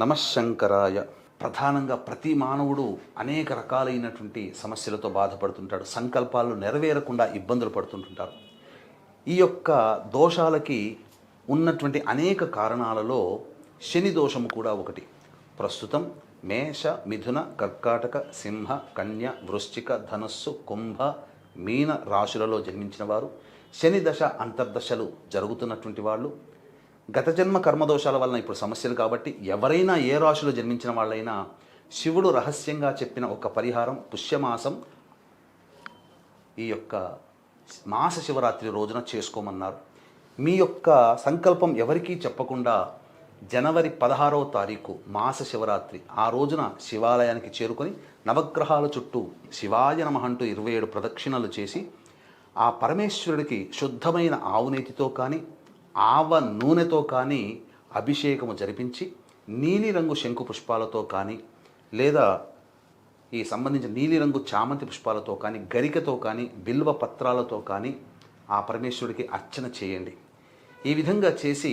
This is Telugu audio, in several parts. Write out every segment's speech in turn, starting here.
నమశంకరాయ. ప్రధానంగా ప్రతి మానవుడు అనేక రకాలైనటువంటి సమస్యలతో బాధపడుతుంటాడు. సంకల్పాలు నెరవేరకుండా ఇబ్బందులు పడుతుంటుంటారు. ఈ యొక్క దోషాలకి ఉన్నటువంటి అనేక కారణాలలో శని దోషము కూడా ఒకటి. ప్రస్తుతం మేష మిథున కర్కాటక సింహ కన్య వృశ్చిక ధనస్సు కుంభ మీన రాశులలో జన్మించిన వారు శని దశ అంతర్దశలు జరుగుతున్నటువంటి వాళ్ళు. గత జన్మ కర్మదోషాల వలన ఇప్పుడు సమస్యలు కాబట్టి ఎవరైనా ఏ రాశిలో జన్మించిన వాళ్ళైనా శివుడు రహస్యంగా చెప్పిన ఒక పరిహారం పుష్యమాసం ఈ యొక్క మాస శివరాత్రి రోజున చేసుకోమన్నారు. మీ యొక్క సంకల్పం ఎవరికీ చెప్పకుండా జనవరి పదహారవ తారీఖు మాస శివరాత్రి ఆ రోజున శివాలయానికి చేరుకొని నవగ్రహాల చుట్టూ శివాయ నమ అంటూ ఇరవై ఏడు ప్రదక్షిణలు చేసి ఆ పరమేశ్వరుడికి శుద్ధమైన ఆవునేతితో కానీ ఆవ నూనెతో కానీ అభిషేకము జరిపించి నీలిరంగు శంకు పుష్పాలతో కానీ లేదా ఈ సంబంధించిన నీలిరంగు చామంతి పుష్పాలతో కానీ గరికతో కానీ బిల్వ పత్రాలతో కానీ ఆ పరమేశ్వరుడికి అర్చన చేయండి. ఈ విధంగా చేసి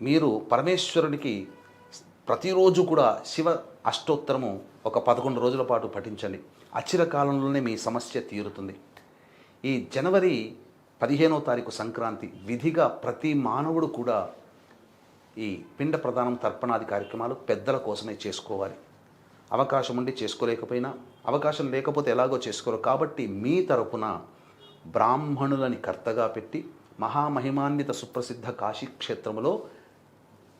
మీరు పరమేశ్వరుడికి ప్రతిరోజు కూడా శివ అష్టోత్తరము ఒక పదకొండు రోజుల పాటు పఠించండి. అచిర కాలంలోనే మీ సమస్య తీరుతుంది. ఈ జనవరి పదిహేనో తారీఖు సంక్రాంతి విధిగా ప్రతి మానవుడు కూడా ఈ పిండ ప్రదానం తర్పణాది కార్యక్రమాలు పెద్దల కోసమే చేసుకోవాలి. అవకాశం ఉండి చేసుకోలేకపోయినా అవకాశం లేకపోతే ఎలాగో చేసుకోరు. కాబట్టి మీ తరపున బ్రాహ్మణులని కర్తగా పెట్టి మహామహిమాన్విత సుప్రసిద్ధ కాశీ క్షేత్రములో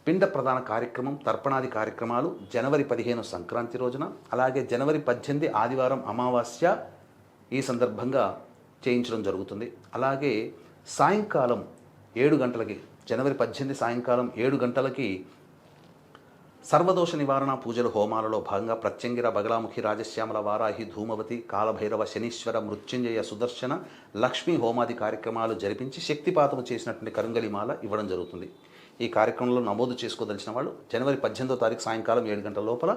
పిండ ప్రధాన కార్యక్రమం తర్పణాది కార్యక్రమాలు జనవరి పదిహేను సంక్రాంతి రోజున అలాగే జనవరి పద్దెనిమిది ఆదివారం అమావాస్య ఈ సందర్భంగా చేయించడం జరుగుతుంది. అలాగే సాయంకాలం ఏడు గంటలకి జనవరి పద్దెనిమిది సాయంకాలం ఏడు గంటలకి సర్వదోష నివారణ పూజల హోమాలలో భాగంగా ప్రత్యంగిర బగలాముఖి రాజశ్యామల వారాహి ధూమవతి కాలభైరవ శనీశ్వర మృత్యుంజయ సుదర్శన లక్ష్మీ హోమాది కార్యక్రమాలు జరిపించి శక్తిపాతము చేసినటువంటి కరుంగలిమాల ఇవ్వడం జరుగుతుంది. ఈ కార్యక్రమంలో నమోదు చేసుకోదలిచిన వాళ్ళు జనవరి పద్దెనిమిదో తారీఖు సాయంకాలం ఏడు గంటల లోపల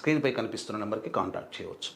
స్క్రీన్పై కనిపిస్తున్న నెంబర్కి కాంటాక్ట్ చేయవచ్చు.